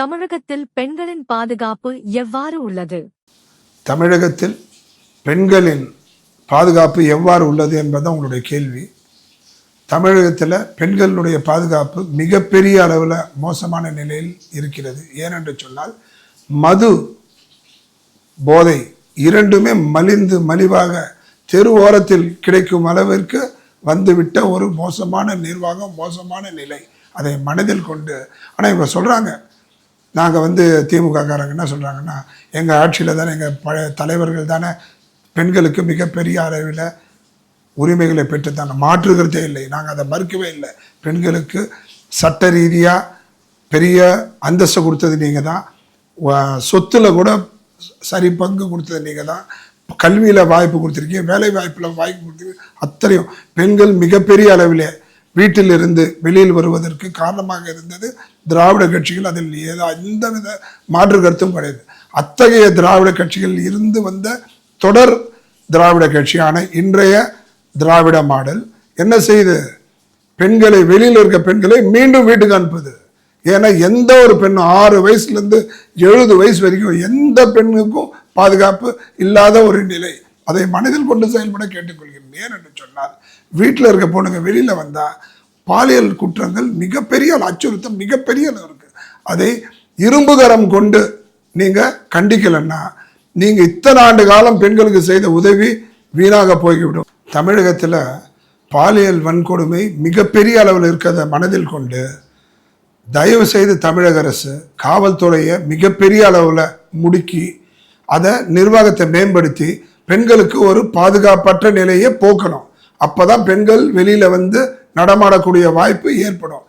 தமிழகத்தில் பெண்களின் பாதுகாப்பு எவ்வாறு உள்ளது? தமிழகத்தில் பெண்களின் பாதுகாப்பு எவ்வாறு உள்ளது என்பது உங்களுடைய கேள்வி. தமிழகத்தில் பெண்களுடைய பாதுகாப்பு மிகப்பெரிய அளவில் மோசமான நிலையில் இருக்கிறது. ஏனென்று சொன்னால் மது போதை இரண்டுமே மலிந்து மலிவாக தெரு ஓரத்தில் கிடைக்கும் அளவிற்கு வந்துவிட்ட ஒரு மோசமான நிர்வாகம் மோசமான நிலை. அதை மனதில் கொண்டு ஆனால் இவங்க சொல்கிறாங்க நாங்கள் வந்து திமுககாரங்க என்ன சொல்கிறாங்கன்னா எங்கள் ஆட்சியில் தானே எங்கள் பழைய தலைவர்கள் தானே பெண்களுக்கு மிகப்பெரிய அளவில் உரிமைகளை பெற்றுத்தாங்க மாற்றுகிறதே இல்லை. நாங்கள் அதை மறுக்கவே இல்லை. பெண்களுக்கு சட்ட ரீதியாக பெரிய அந்தஸ்து கொடுத்தது நீங்கள் தான். சொத்தில் சொத்துல கூட சரி பங்கு கொடுத்தது நீங்கள் தான். கல்வியில் வாய்ப்பு கொடுத்துருக்கீங்க வேலை வாய்ப்பில் வாய்ப்பு கொடுத்துருக்கீங்க. அத்தனையும் பெண்கள் மிகப்பெரிய அளவிலே வீட்டில் இருந்து வெளியில் வருவதற்கு காரணமாக இருந்தது திராவிட கட்சிகள் அதில் ஏதோ எந்தவித மாற்று கருத்தும் கிடையாது. அத்தகைய திராவிட கட்சிகள் இருந்து வந்த தொடர் திராவிட கட்சியான இன்றைய திராவிட மாடல் என்ன செய்து? பெண்களை வெளியில் இருக்க பெண்களை மீண்டும் வீட்டுக்கு அனுப்புது. ஏன்னா எந்த ஒரு பெண்ணும் ஆறு வயசுலேருந்து எழுபது வயசு வரைக்கும் எந்த பெண்ணுக்கும் பாதுகாப்பு இல்லாத ஒரு நிலை. அதை மனதில் கொண்டு செயல்பட கேட்டுக்கொள்கிறேன் ஏன் என்று சொன்னால் வீட்டில் இருக்க பொண்ணுங்க வெளியில் வந்தால் பாலியல் குற்றங்கள் மிகப்பெரிய அச்சுறுத்தம் மிகப்பெரிய இருக்குது இருக்கு. அதை இரும்புகரம் கொண்டு நீங்கள் கண்டிக்கலைன்னா நீங்கள் இத்தனை ஆண்டு காலம் பெண்களுக்கு செய்த உதவி வீணாக போய்விடும். தமிழகத்தில் பாலியல் வன்கொடுமை மிகப்பெரிய அளவில் இருக்கிறத மனதில் கொண்டு தயவு செய்து தமிழக அரசு காவல்துறையை மிகப்பெரிய அளவில் முடுக்கி அதை நிர்வாகத்தை மேம்படுத்தி பெண்களுக்கு ஒரு பாதுகாப்பற்ற நிலையை போக்கணும். அப்பதான் பெண்கள் வெளியில் வந்து நடமாடக்கூடிய வாய்ப்பு ஏற்படும்.